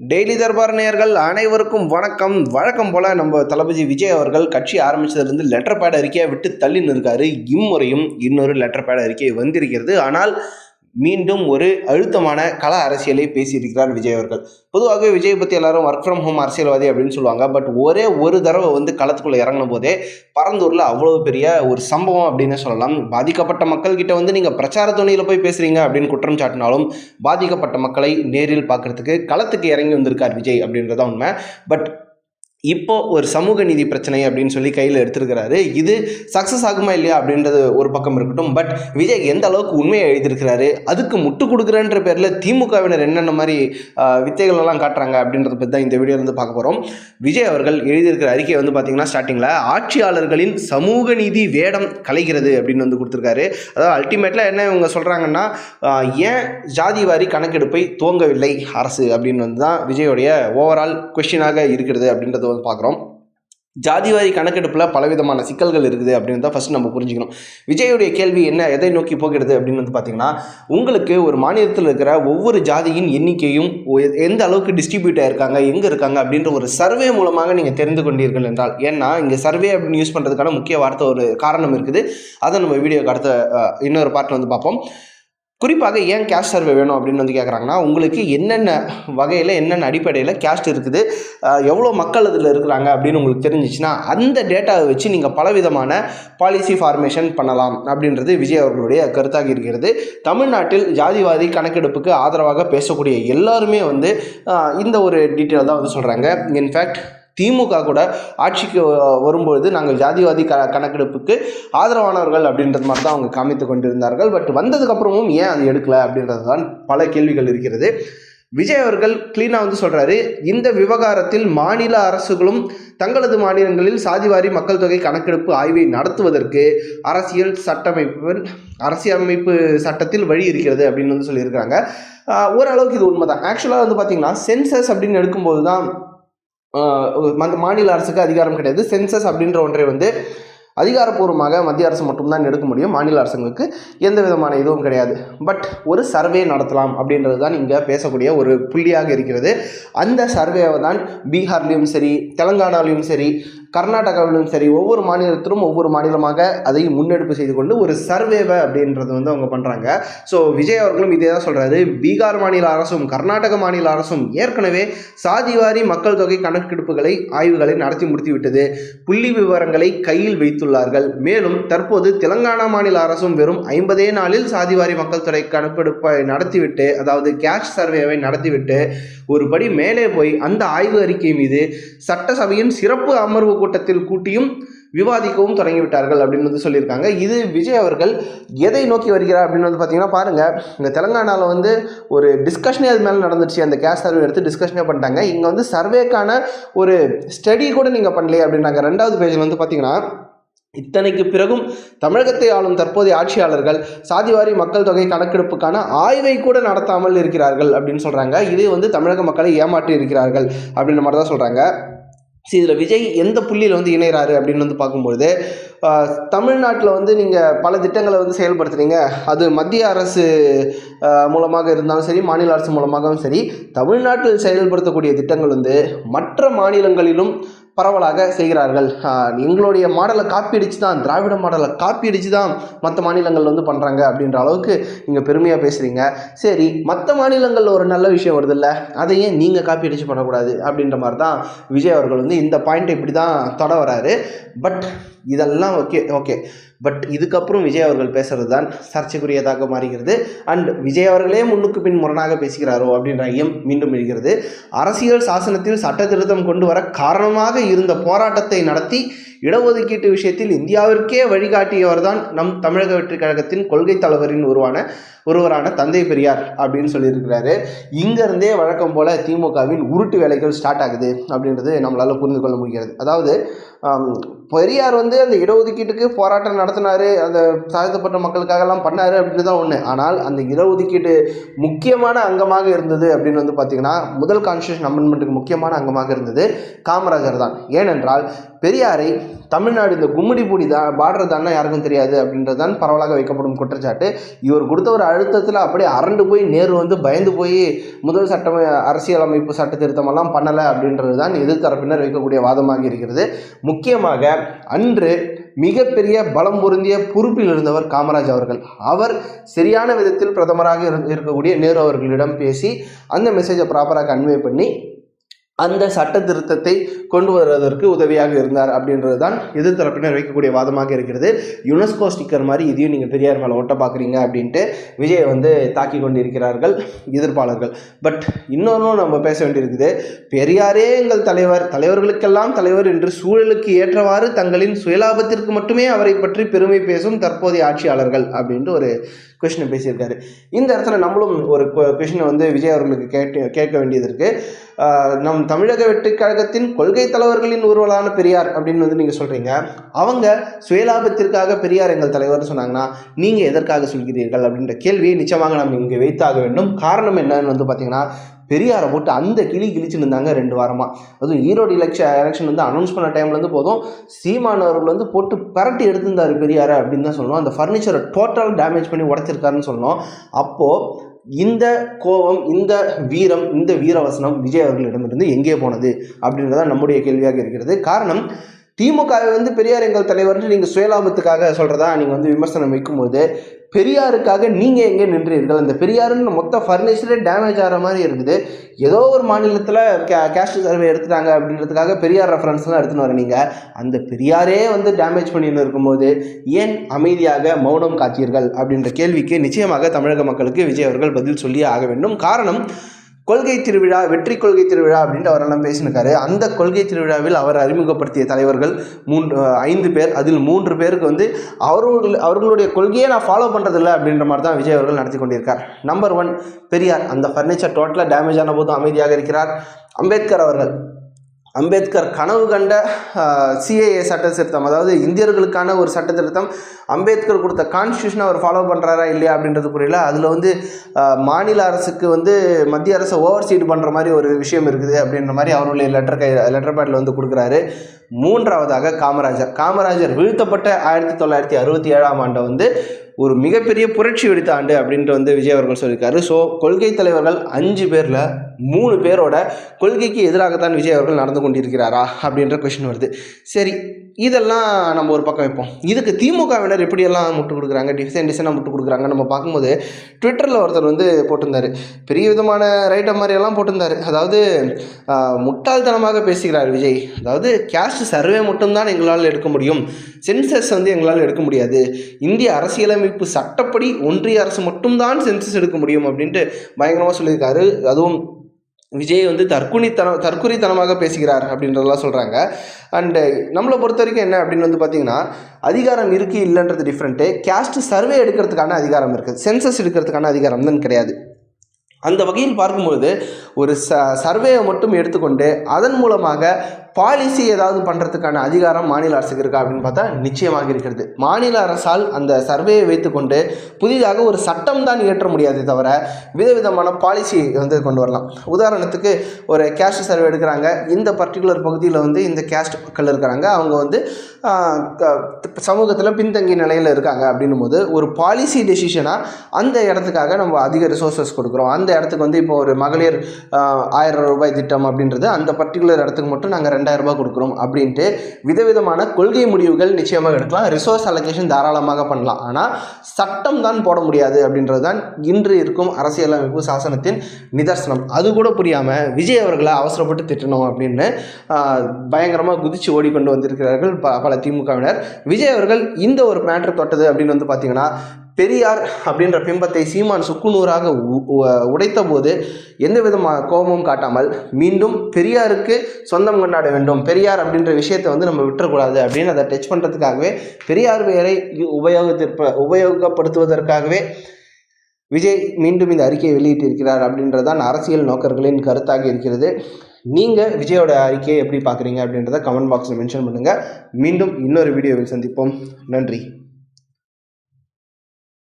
Daily Darbar நேயர்கள் அனைவருக்கும் வணக்கம். வழக்கம் போல நம்ம தளபதி விஜய் அவர்கள் கட்சி ஆரம்பித்ததுலேருந்து லெட்டர் பேட் அறிக்கையை விட்டு தள்ளின்னு இருக்காரு இம்முறையும் இன்னொரு லெட்டர் பேட் அறிக்கை வந்திருக்கிறது. ஆனால் மீண்டும் ஒரு அழுத்தமான கள அரசியலை பேசியிருக்கிறார் விஜய் அவர்கள். பொதுவாகவே விஜய் பற்றி எல்லாரும் ஒர்க் ஃப்ரம் ஹோம் அரசியல்வாதி அப்படின்னு சொல்லுவாங்க. பட் ஒரே ஒரு தடவை வந்து களத்துக்குள்ளே இறங்கின போதே பரந்தூரில் அவ்வளோ பெரிய ஒரு சம்பவம் அப்படின்னு சொல்லலாம். பாதிக்கப்பட்ட மக்கள்கிட்ட வந்து நீங்கள் பிரச்சார துணியில் போய் பேசுகிறீங்க அப்படின்னு குற்றம் சாட்டினாலும் பாதிக்கப்பட்ட மக்களை நேரில் பார்க்கறதுக்கு களத்துக்கு இறங்கி வந்திருக்கார் விஜய் அப்படின்றதான் உண்மை. பட் இப்போ ஒரு சமூக நீதி பிரச்சனை அப்படின்னு சொல்லி கையில் எடுத்திருக்கிறாரு. இது சக்ஸஸ் ஆகுமா இல்லையா அப்படின்றது ஒரு பக்கம் இருக்கட்டும். பட் விஜய் எந்த அளவுக்கு உண்மையை எழுதியிருக்கிறாரு? அதுக்கு முட்டு கொடுக்குறன்ற பேரில் திமுகவினர் என்னென்ன மாதிரி வித்தைகளெல்லாம் வித்தைகள் எல்லாம் காட்டுறாங்க அப்படின்றத பற்றி தான் இந்த வீடியோ வந்து பார்க்க போகிறோம் விஜய் அவர்கள் எழுதியிருக்கிற அறிக்கை வந்து பார்த்தீங்கன்னா ஸ்டார்டிங்கில் ஆட்சியாளர்களின் சமூக நீதி வேடம் கலைகிறது அப்படின்னு வந்து கொடுத்துருக்காரு. அதாவது அல்டிமேட்டில் என்ன இவங்க சொல்கிறாங்கன்னா ஏன் ஜாதிவாரி கணக்கெடுப்பை துவங்கவில்லை அரசு அப்படின்னு வந்து தான் விஜயோடைய ஓவரால் கொஷினாக இருக்கிறது அப்படின்றது வந்து பார்க்குறோம். ஜாதிவாரி கணக்கெடுப்பில் பலவிதமான சிக்கல்கள் இருக்குது அப்படின்னு தான் ஃபஸ்ட் நம்ம புரிஞ்சுக்கணும். விஜயுடைய கேள்வி என்ன எதை நோக்கி போகிறது அப்படின்னு வந்து பார்த்தீங்கன்னா உங்களுக்கு ஒரு மாநிலத்தில் இருக்கிற ஒவ்வொரு ஜாதியின் எண்ணிக்கையும் எந்த அளவுக்கு டிஸ்ட்ரிபியூட் ஆயிருக்காங்க எங்கே இருக்காங்க அப்படின்ற ஒரு சர்வே மூலமாக நீங்கள் தெரிந்து கொண்டீர்கள் என்றால் ஏன்னா இங்கே சர்வே அப்படின்னு யூஸ் பண்ணுறதுக்கான முக்கிய வார்த்தை ஒரு காரணம் இருக்குது. அதை நம்ம வீடியோக்கு அடுத்த இன்னொரு பார்ட்டில் வந்து பார்ப்போம். குறிப்பாக ஏன் கேஷ் சர்வே வேணும் அப்படின்னு வந்து கேட்குறாங்கன்னா உங்களுக்கு என்னென்ன வகையில் என்னென்ன அடிப்படையில் கேஸ்ட் இருக்குது எவ்வளோ மக்கள் அதில் இருக்கிறாங்க அப்படின்னு உங்களுக்கு தெரிஞ்சிச்சுன்னா அந்த டேட்டாவை வச்சு நீங்கள் பலவிதமான பாலிசி ஃபார்மேஷன் பண்ணலாம் அப்படின்றது விஜய் அவர்களுடைய கருத்தாக இருக்கிறது. தமிழ்நாட்டில் ஜாதிவாதி கணக்கெடுப்புக்கு ஆதரவாக பேசக்கூடிய எல்லாருமே வந்து இந்த ஒரு டீட்டெயில் தான் வந்து சொல்கிறாங்க இன்ஃபேக்ட் திமுக கூட ஆட்சிக்கு வரும்பொழுது நாங்கள் ஜாதிவாதி க கணக்கெடுப்புக்கு ஆதரவானவர்கள் அப்படின்றது மாதிரி தான் அவங்க காமித்து கொண்டிருந்தார்கள். பட் வந்ததுக்கப்புறமும் ஏன் அது எடுக்கலை அப்படின்றது தான் பல கேள்விகள் இருக்கிறது. விஜய் அவர்கள் கிளீனாக வந்து சொல்கிறாரு இந்த விவகாரத்தில் மாநில அரசுகளும் தங்களது மாநிலங்களில் சாதிவாரி மக்கள் தொகை கணக்கெடுப்பு ஆய்வை நடத்துவதற்கு அரசியல் சட்டமைப்பு அரசியலமைப்பு சட்டத்தில் வழி இருக்கிறது அப்படின்னு வந்து சொல்லியிருக்காங்க ஓரளவுக்கு இது உண்மைதான். ஆக்சுவலாக வந்து பார்த்தீங்கன்னா சென்சஸ் அப்படின்னு எடுக்கும்போது தான் மாநில அரசுக்கு அதிகாரம் கிடையாது. சென்சஸ் அப்படின்ற ஒன்றை வந்து அதிகாரப்பூர்வமாக மத்திய அரசு மட்டும்தான் எடுக்க முடியும். மாநில அரசுங்களுக்கு எந்த விதமான இதுவும் கிடையாது. பட் ஒரு சர்வே நடத்தலாம் அப்படின்றது தான் இங்கே பேசக்கூடிய ஒரு புள்ளியாக இருக்கிறது. அந்த சர்வேவை தான் பீகார்லேயும் சரி தெலங்கானாலையும் சரி கர்நாடகாவிலும் சரி ஒவ்வொரு மாநிலத்திலும் ஒவ்வொரு மாநிலமாக அதை முன்னெடுப்பு செய்து கொண்டு ஒரு சர்வேவை அப்படின்றது வந்து அவங்க பண்ணுறாங்க ஸோ விஜய் அவர்களும் இதே தான் சொல்கிறாரு பீகார் மாநில அரசும் கர்நாடக மாநில அரசும் ஏற்கனவே சாதிவாரி மக்கள் தொகை கணக்கெடுப்புகளை ஆய்வுகளை நடத்தி முடித்து விட்டது புள்ளி விவரங்களை கையில் வைத்துள்ளார்கள். மேலும் தற்போது தெலங்கானா மாநில அரசும் வெறும் ஐம்பதே நாளில் சாதிவாரி மக்கள் தொகை கணக்கெடுப்பை நடத்திவிட்டு அதாவது கேஷ் சர்வேவை நடத்திவிட்டு ஒரு படி மேலே போய் அந்த ஆய்வு அறிக்கை மீது சட்டசபையின் சிறப்பு அமர்வு கூட்டத்தில் கூட்டியும் விவாதிக்கவும் தொடங்கிவிட்டார்கள் அப்படின்னு வந்து சொல்லியிருக்காங்க. இது விஜய் அவர்கள் எதை நோக்கி வருகிறார் அப்படின்னு வந்து பார்த்தீங்கன்னா பாருங்கள் இந்த தெலங்கானாவில் வந்து ஒரு டிஸ்கஷனே அது மேலே நடந்துச்சு. அந்த கேஸ் சர்வே எடுத்து டிஸ்கஷனே பண்ணிட்டாங்க. இங்கே வந்து சர்வேக்கான ஒரு ஸ்டடி கூட நீங்கள் பண்ணலையே அப்படின்னாங்க. ரெண்டாவது பேஜில் வந்து பார்த்தீங்கன்னா இத்தனைக்கு பிறகும் தமிழகத்தை ஆளும் தற்போதைய ஆட்சியாளர்கள் சாதிவாரி மக்கள் தொகை கணக்கெடுப்புக்கான ஆய்வை கூட நடத்தாமல் இருக்கிறார்கள் அப்படின்னு சொல்கிறாங்க இது வந்து தமிழக மக்களை ஏமாற்றி இருக்கிறார்கள் அப்படின்ற மாதிரி தான் சொல்கிறாங்க ஸோ இதில் விஜய் எந்த புள்ளியில் வந்து இணைகிறாரு அப்படின்னு வந்து பார்க்கும்பொழுது தமிழ்நாட்டில் வந்து நீங்கள் பல திட்டங்களை வந்து செயல்படுத்துகிறீங்க அது மத்திய அரசு மூலமாக இருந்தாலும் சரி மாநில அரசு மூலமாகவும் சரி தமிழ்நாட்டில் செயல்படுத்தக்கூடிய திட்டங்கள் வந்து மற்ற மாநிலங்களிலும் பரவலாக செய்கிறார்கள். எங்களுடைய மாடலை காப்பி அடித்து தான் திராவிட மாடலை காப்பி அடித்து தான் மற்ற மாநிலங்கள் வந்து பண்ணுறாங்க அப்படின்ற அளவுக்கு நீங்கள் பெருமையாக பேசுகிறீங்க சரி மற்ற மாநிலங்களில் ஒரு நல்ல விஷயம் வருதுல்ல? அதை ஏன் நீங்கள் காப்பி அடித்து பண்ணக்கூடாது அப்படின்ற மாதிரி தான் விஜய் அவர்கள் வந்து இந்த பாயிண்ட்டை இப்படி தான் தொட வராரு. பட் இதெல்லாம் ஓகே ஓகே பட் இதுக்கப்புறம் விஜய் அவர்கள் பேசுறது தான் சர்ச்சைக்குரியதாக மாறுகிறது. அண்ட் விஜய் அவர்களே முன்னுக்கு பின் முரணாக பேசுகிறாரோ அப்படின்ற ஐயம் மீண்டும் எழுகிறது. அரசியல் சாசனத்தில் சட்ட திருத்தம் கொண்டு வர காரணமாக இருந்த போராட்டத்தை நடத்தி இடஒதுக்கீட்டு விஷயத்தில் இந்தியாவிற்கே வழிகாட்டியவர் தான் நம் தமிழக வெற்றிக் கழகத்தின் கொள்கை தலைவரின் உருவான ஒருவரான தந்தை பெரியார் அப்படின்னு சொல்லியிருக்கிறாரு. இங்கேருந்தே வழக்கம் போல திமுகவின் உருட்டு வேலைகள் ஸ்டார்ட் ஆகுது அப்படின்றது நம்மளால் புரிந்து கொள்ள முடிகிறது. அதாவது பெரியார் வந்து அந்த இடஒதுக்கீட்டுக்கு போராட்டம் நடத்தினாரு அந்த தாழ்த்தப்பட்ட மக்களுக்காகலாம் பண்ணாரு அப்படின்னு தான் ஒன்று ஆனால் அந்த இடஒதுக்கீட்டு முக்கியமான அங்கமாக இருந்தது அப்படின்னு வந்து பார்த்தீங்கன்னா முதல் கான்ஸ்டியூஷன் அமெண்ட்மெண்ட்டுக்கு முக்கியமான அங்கமாக இருந்தது காமராஜர் தான். ஏனென்றால் பெரியாரை தமிழ்நாடு இந்த கும்மிடிப்பூடி தான் பார்டர் தானே யாருக்கும் தெரியாது அப்படின்றது தான் பரவலாக வைக்கப்படும் குற்றச்சாட்டு. இவர் கொடுத்த ஒரு அழுத்தத்தில் அப்படியே அரண்டு போய் நேரு வந்து பயந்து போய் முதல் சட்டம் அரசியலமைப்பு சட்ட திருத்தமெல்லாம் பண்ணலை அப்படின்றது தான் எதிர்த்தரப்பினர் வைக்கக்கூடிய வாதமாக இருக்கிறது. முக்கியமாக அன்று மிகப்பெரிய பலம் பொருந்திய பொறுப்பில் இருந்தவர் காமராஜ் அவர்கள். அவர் சரியான விதத்தில் பிரதமராக இருக்கக்கூடிய நேரு அவர்களிடம் பேசி அந்த மெசேஜை ப்ராப்பராக கன்வே பண்ணி அந்த சட்ட திருத்தத்தை கொண்டு வருவதற்கு உதவியாக இருந்தார் அப்படின்றது தான் எதிர்த்தரப்பினர் வைக்கக்கூடிய வாதமாக இருக்கிறது. யுனெஸ்கோ ஸ்டிக்கர் மாதிரி இதையும் நீங்கள் பெரியார் மேலே ஓட்ட பார்க்குறீங்க அப்படின்ட்டு விஜய் வந்து தாக்கி கொண்டிருக்கிறார்கள் எதிர்ப்பாளர்கள். பட் இன்னொன்றும் நம்ம பேச வேண்டியிருக்குது. பெரியாரே எங்கள் தலைவர் தலைவர்களுக்கெல்லாம் தலைவர் என்று சூழலுக்கு ஏற்றவாறு தங்களின் சுயலாபத்திற்கு மட்டுமே அவரை பற்றி பெருமை பேசும் தற்போதைய ஆட்சியாளர்கள் அப்படின்ட்டு ஒரு கொஷினை பேசியிருக்காரு. இந்த இடத்துல நம்மளும் ஒரு கொஷினை வந்து விஜய் அவர்களுக்கு கேட்டு கேட்க வேண்டியது இருக்கு. நம் தமிழக வெற்றிக் கழகத்தின் கொள்கை தலைவர்களின் ஊர்வலான பெரியார் அப்படின்னு வந்து நீங்கள் சொல்கிறீங்க அவங்க சுயலாபத்திற்காக பெரியார் எங்கள் தலைவர்னு சொன்னாங்கன்னா நீங்கள் எதற்காக சொல்கிறீர்கள் அப்படின்ற கேள்வியை நிச்சயமாக நம்ம இங்கே வைத்தாக வேண்டும். காரணம் என்னன்னு வந்து பார்த்தீங்கன்னா பெரியாரை போட்டு அந்த கிளி கிழிச்சுன்னு இருந்தாங்க ரெண்டு வாரமாக அதுவும் ஈரோடு எலெக்ஷன் எலெக்ஷன் வந்து அனௌன்ஸ் பண்ண டைம்லேருந்து போதும். சீமான் அவர்கள் வந்து போட்டு பரட்டி எடுத்திருந்தார் பெரியாரை அப்படின்னு தான் சொல்லணும். அந்த ஃபர்னிச்சரை டோட்டல் டேமேஜ் பண்ணி உடைச்சிருக்காருன்னு சொல்லணும். அப்போது இந்த கோபம் இந்த வீரம் இந்த வீரவசனம் விஜய் அவர்களிடமிருந்து எங்கே போனது அப்படின்றதான் நம்முடைய கேள்வியாக இருக்கிறது. காரணம் திமுகவை வந்து பெரியார் எங்கள் தலைவர்னு நீங்கள் சுயலாபத்துக்காக சொல்கிறதா நீங்கள் வந்து விமர்சனம் வைக்கும்போது பெரியாருக்காக நீங்கள் எங்கே நின்றீர்கள்? அந்த பெரியாருன்னு மொத்த ஃபர்னிச்சரே டேமேஜ் ஆகிற மாதிரி இருக்குது. ஏதோ ஒரு மாநிலத்தில் கே கேஸ்ட் சர்வே எடுத்துட்டாங்க அப்படின்றதுக்காக பெரியார் ரெஃபரன்ஸ்லாம் எடுத்துன்னு வர நீங்கள் அந்த பெரியாரே வந்து டேமேஜ் பண்ணின்னு இருக்கும்போது ஏன் அமைதியாக மௌனம் காத்தீர்கள்? அப்படின்ற கேள்விக்கு நிச்சயமாக தமிழக மக்களுக்கு விஜய் அவர்கள் பதில் சொல்லியே ஆக வேண்டும். காரணம் கொள்கை திருவிழா வெற்றி கொள்கை திருவிழா அப்படின்ட்டு அவரெல்லாம் பேசினிருக்காரு. அந்த கொள்கை திருவிழாவில் அவர் அறிமுகப்படுத்திய தலைவர்கள் மூன்று ஐந்து பேர். அதில் மூன்று பேருக்கு வந்து அவர்கள் அவர்களுடைய கொள்கையை நான் ஃபாலோ பண்ணுறதில்ல அப்படின்ற மாதிரி தான் விஜய் அவர்கள் நடத்தி கொண்டிருக்கார். Number one Periyar. அந்த ஃபர்னிச்சர் டோட்டலாக டேமேஜ் ஆன போதும் அமைதியாக இருக்கிறார். அம்பேத்கர் அவர்கள். அம்பேத்கர் கனவு கண்ட சிஏஏ சட்ட திருத்தம் அதாவது இந்தியர்களுக்கான ஒரு சட்ட திருத்தம் அம்பேத்கர் கொடுத்த கான்ஸ்டியூஷனை அவர் ஃபாலோ பண்ணுறாரா இல்லையா அப்படின்றது புரியல. அதில் வந்து மாநில அரசுக்கு வந்து மத்திய அரசை ஓவர் சீட் பண்ணுற மாதிரி ஒரு விஷயம் இருக்குது அப்படின்ற மாதிரி அவருடைய லெட்டர் கை லெட்டர் பேடில் வந்து கொடுக்குறாரு. மூன்றாவதாக காமராஜர். காமராஜர் வீழ்த்தப்பட்ட ஆயிரத்தி தொள்ளாயிரத்தி அறுபத்தி ஏழாம் ஆண்டை வந்து ஒரு மிகப்பெரிய புரட்சி வெடித்த ஆண்டு அப்படின்ட்டு வந்து விஜய் அவர்கள் சொல்லியிருக்காரு. ஸோ கொள்கை தலைவர்கள் அஞ்சு பேரில் மூணு பேரோட கொள்கைக்கு எதிராகத்தான் விஜய் அவர்கள் நடந்து கொண்டிருக்கிறாரா அப்படின்ற கொஷின் வருது. சரி இதெல்லாம் நம்ம ஒரு பக்கம் வைப்போம். இதுக்கு திமுகவினர் எப்படியெல்லாம் முட்டு கொடுக்குறாங்க? டிசைன் டிசைனாக முட்டு கொடுக்குறாங்க? நம்ம பார்க்கும்போது ட்விட்டரில் ஒருத்தர் வந்து போட்டிருந்தாரு. பெரிய விதமான ரைட்டர் மாதிரியெல்லாம் போட்டிருந்தாரு. அதாவது முட்டாள்தனமாக பேசுகிறார் விஜய். அதாவது கேஸ்ட் சர்வே மட்டும்தான் எங்களால் எடுக்க முடியும். சென்சஸ் வந்து எங்களால் எடுக்க முடியாது. இந்திய அரசியலமைப்பு சட்டப்படி ஒன்றிய அரசு மட்டும்தான் சென்சஸ் எடுக்க முடியும் அப்படின்ட்டு பயங்கரமாக சொல்லியிருக்காரு. அதுவும் விஜய் வந்து தற்குறித்தனம் தற்குறித்தனமாக பேசுகிறார் அப்படின்றதெல்லாம் சொல்கிறாங்க அண்டு நம்மளை பொறுத்த வரைக்கும் என்ன அப்படின்னு வந்து பார்த்தீங்கன்னா அதிகாரம் இருக்குது இல்லைன்றது டிஃப்ரெண்ட்டு கேஸ்ட் சர்வே எடுக்கிறதுக்கான அதிகாரம் இருக்குது சென்சஸ் எடுக்கிறதுக்கான அதிகாரம் தான் கிடையாது. அந்த வகையில் பார்க்கும்பொழுது ஒரு ச சர்வேயை மட்டும் எடுத்துக்கொண்டு அதன் மூலமாக பாலிசி ஏதாவது பண்ணுறதுக்கான அதிகாரம் மாநில அரசுக்கு இருக்கா அப்படின்னு பார்த்தா நிச்சயமாக இருக்கிறது. மாநில அரசால் அந்த சர்வேயை வைத்துக்கொண்டு புதிதாக ஒரு சட்டம் தான் இயற்ற முடியாதே தவிர விதவிதமான பாலிசி வந்து கொண்டு வரலாம். உதாரணத்துக்கு ஒரு கேஸ்ட் சர்வே எடுக்கிறாங்க. இந்த பர்டிகுலர் பகுதியில் வந்து இந்த கேஸ்ட் மக்கள் இருக்கிறாங்க. அவங்க வந்து சமூகத்தில் பின்தங்கிய நிலையில் இருக்காங்க அப்படின்னும் போது ஒரு பாலிசி டெசிஷனாக அந்த இடத்துக்காக நம்ம அதிக ரிசோர்ஸஸ் கொடுக்குறோம். அந்த இடத்துக்கு வந்து இப்போ ஒரு மகளிர் ஆயிரம் ரூபாய் திட்டம் அப்படின்றது அந்த பர்டிகுலர் இடத்துக்கு மட்டும் நாங்கள் ரெண்டு ரெண்டாயிரம் ரூபாய் கொடுக்குறோம் அப்படின்ட்டு விதவிதமான கொள்கை முடிவுகள் நிச்சயமாக எடுக்கலாம். ரிசோர்ஸ் அலோகேஷன் தாராளமாக பண்ணலாம். ஆனால் சட்டம் தான் போட முடியாது அப்படின்றது தான் இன்று இருக்கும் அரசியலமைப்பு சாசனத்தின் நிதர்சனம். அது கூட புரியாமல் விஜய் அவர்களை அவசரப்பட்டு திட்டணும் அப்படின்னு பயங்கரமாக குதிச்சு ஓடிக்கொண்டு வந்திருக்கிறார்கள் ப பல திமுகவினர். விஜய் அவர்கள் இந்த ஒரு மேட்ரு தொட்டது அப்படின்னு வந்து பார்த்தீங்கன்னா பெரியார் அப்படின்ற பிம்பத்தை சீமான் சுக்குநூறாக உ- உடைத்த போது எந்த விதமான கோபமும் காட்டாமல் மீண்டும் பெரியாருக்கு சொந்தம் கொண்டாட வேண்டும். பெரியார் அப்படின்ற விஷயத்தை வந்து நம்ம விட்டுறக்கூடாது அப்படின்னு அதை டச் பண்ணுறதுக்காகவே பெரியார் பெயரை உபயோகத்திற்ப உபயோகப்படுத்துவதற்காகவே விஜய் மீண்டும் இந்த அறிக்கையை வெளியிட்டிருக்கிறார் அப்படின்றதான் அரசியல் நோக்கர்களின் கருத்தாக இருக்கிறது. நீங்கள் விஜயோட அறிக்கையை எப்படி பார்க்குறீங்க அப்படின்றத கமெண்ட் பாக்ஸில் மென்ஷன் பண்ணுங்கள் மீண்டும் இன்னொரு வீடியோவில் சந்திப்போம். நன்றி.